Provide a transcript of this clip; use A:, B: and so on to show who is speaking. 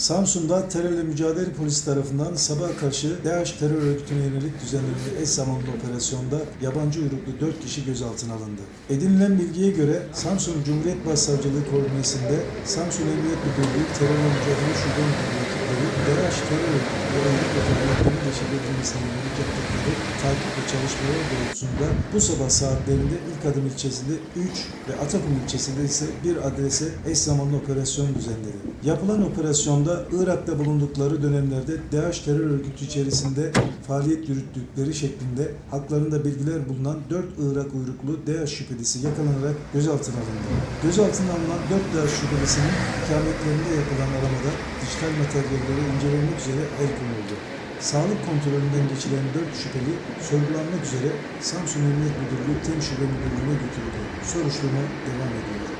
A: Samsun'da terörle mücadele polisi tarafından sabah karşı DAEŞ terör örgütüne yönelik düzenlenen eş zamanlı operasyonda yabancı uyruklu 4 kişi gözaltına alındı. Edinilen bilgiye göre Samsun Cumhuriyet Başsavcılığı koordinesinde Samsun Emniyet Müdürlüğü Terörle Mücadele Şube Müdürlüğü ekipleri DAEŞ terör örgütü ve örgüt faaliyetlerini gerçekleştirmesine yönelik yaptıkları takip ve çalışmalar doğrultusunda bu sabah saatlerinde ilk adım ilçesinde 3 ve Atakum ilçesinde ise bir adrese eş zamanlı operasyon düzenledi. Yapılan operasyonda Irak'ta bulundukları dönemlerde DAEŞ terör örgütü içerisinde faaliyet yürüttükleri şeklinde haklarında bilgiler bulunan 4 Irak uyruklu DAEŞ şüphelisi yakalanarak gözaltına alındı. Gözaltına alınan 4 DAEŞ şüphelisinin ikametlerinde yapılan aramada dijital materyalleri incelenmek üzere el konuldu. Sağlık kontrolünden geçilen 4 şüpheli sorgulanmak üzere Samsun Emniyet Müdürlüğü Tem Şube Müdürlüğü'ne götürüldü. Soruşturma devam ediyor.